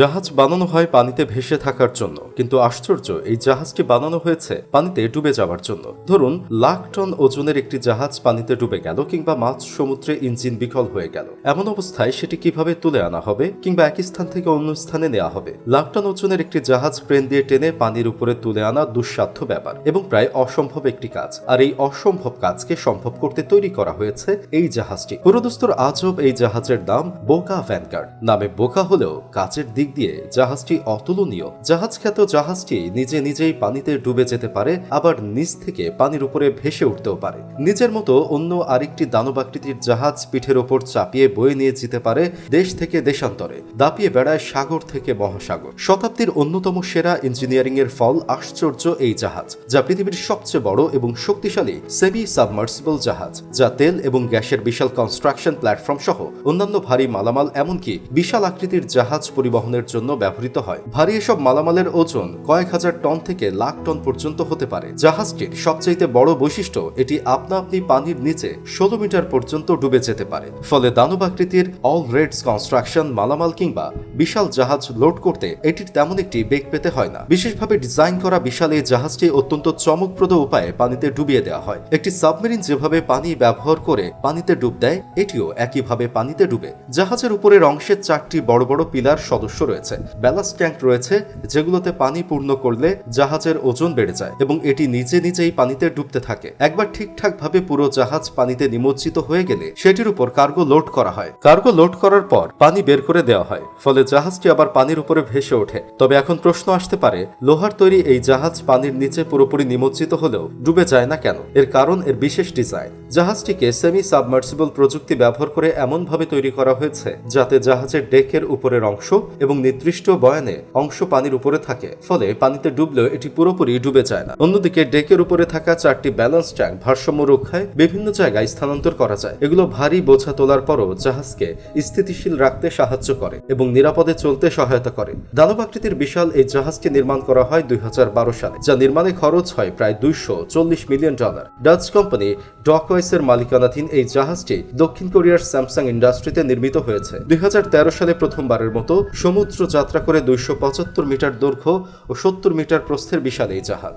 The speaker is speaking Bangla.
জাহাজ বানানো হয় পানিতে ভেসে থাকার জন্য। কিন্তু আশ্চর্য, এই জাহাজটি বানানো হয়েছে পানিতে ডুবে যাওয়ার জন্য। ধরুন, লাখ টন ওজনের একটি জাহাজ পানিতে ডুবে গেল কিংবা মাছ সমুদ্রে ইঞ্জিন বিকল হয়ে গেল। এমন অবস্থায় সেটি কীভাবে তুলে আনা হবে কিংবা এক স্থান থেকে অন্য স্থানে নেওয়া হবে? লাখ টন ওজনের একটি জাহাজ ক্রেন দিয়ে টেনে পানির উপরে তুলে আনা দুঃসাধ্য ব্যাপার এবং প্রায় অসম্ভব একটি কাজ। আর এই অসম্ভব কাজকে সম্ভব করতে তৈরি করা হয়েছে এই জাহাজটি। পুরোদস্তর আজব এই জাহাজের নাম বোকা ভ্যানগার্ড। নামে বোকা হলেও কাজের দিক দিয়ে জাহাজটি অতুলনীয়। জাহাজ খ্যাত জাহাজটি নিজে নিজেই পানিতে ডুবে যেতে পারে, আবার নিচ থেকে পানির উপরে ভেসে উঠতেও পারে। নিজের মতো অন্য আরেকটি দানবাকৃতির জাহাজ পিঠের ওপর চাপিয়ে বয়ে নিয়ে যেতে পারে দেশ থেকে দেশান্তরে। দাপিয়ে বেড়ায় সাগর থেকে মহাসাগর। শতাব্দীর অন্যতম সেরা ইঞ্জিনিয়ারিং এর ফল আশ্চর্য এই জাহাজ, যা পৃথিবীর সবচেয়ে বড় এবং শক্তিশালী সেমি সাবমার্সিবল জাহাজ, যা তেল এবং গ্যাসের বিশাল কনস্ট্রাকশন প্ল্যাটফর্ম সহ অন্যান্য ভারী মালামাল এমনকি বিশাল আকৃতির জাহাজ পরিবহনের জন্য ব্যবহৃত হয়। ভারী এসব মালামালের ওজন কয়েক হাজার টন থেকে লাখ টন পর্যন্ত হতে পারে। জাহাজটির সবচাইতে বড় বৈশিষ্ট্য, এটি আপনা আপনি পানির নিচে ষোলো মিটার পর্যন্ত ডুবে যেতে পারে। ফলে দানব আকৃতির অল রেডস কনস্ট্রাকশন মালামাল কিংবা বিশাল জাহাজ লোড করতে এটির তেমন একটি বেগ পেতে হয় না। বিশেষভাবে ডিজাইন করা বিশাল এই জাহাজটি অত্যন্ত চমকপ্রদ উপায়ে পানিতে ডুবিয়ে দেওয়া হয়। একটি সাবমেরিন যেভাবে পানি ব্যবহার করে পানিতে ডুব দেয়, এটিও একইভাবে পানিতে ডুবে। জাহাজের উপরের অংশের চারটি বড় বড় পিলার সদস্য রয়েছে। ব্যালাস্ট ট্যাঙ্ক রয়েছে, যেগুলোতে পানি পূর্ণ করলে জাহাজের ওজন বেড়ে যায় এবং এটি নিজে নিজেই পানিতে ডুবতে থাকে। একবার ঠিকঠাক ভাবে পুরো জাহাজ পানিতে নিমজ্জিত হয়ে গেলে সেটির উপর কার্গো লোড করা হয়। কার্গো লোড করার পর পানি বের করে দেওয়া হয়, ফলে জাহাজটি আবার পানির উপরে ভেসে ওঠে। তবে এখন প্রশ্ন আসতে পারে, লোহার তৈরি এই জাহাজ পানির নিচে পুরোপুরি নিমজ্জিত হলেও ডুবে যায় না কেন? এর কারণ, এর বিশেষ ডিজাইন। জাহাজটিকে সেমি সাবমার্সিবল প্রযুক্তি ব্যবহার করে এমনভাবে তৈরি করা হয়েছে, যাতে জাহাজের ডেকের উপরের অংশ এবং নির্দিষ্ট বয়ানে অংশ পানির উপরে থাকে, ফলে পানিতে ডুবলেও এটি পুরোপুরি ডুবে যায় না। অন্যদিকে ডেকের উপরে থাকা চারটি ব্যালেন্স ট্যাঙ্ক ভারসাম্য রক্ষায় বিভিন্ন জায়গায় স্থানান্তর করা যায়। এগুলো ভারী বোঝা তোলার পরও জাহাজকে স্থিতিশীল রাখতে সাহায্য করে এবং নিরাপদে চলতে সহায়তা করে। দানবাকৃতির বিশাল এই জাহাজটি নির্মাণ করা হয় দুই হাজার বারো সালে যা নির্মাণে খরচ হয় প্রায় দুইশো চল্লিশ মিলিয়ন ডলার। ডাচ কোম্পানি ডকওয়াইসের মালিকানাধীন এই জাহাজটি দক্ষিণ কোরিয়ার স্যামসাং ইন্ডাস্ট্রিতে নির্মিত হয়েছে। দুই হাজার তেরো সালে প্রথমবারের মতো সমুদ্র যাত্রা করে দুইশো পঁচাত্তর মিটার দৈর্ঘ্য ও সত্তর মিটার প্রস্থের বিশাল এই জাহাজ।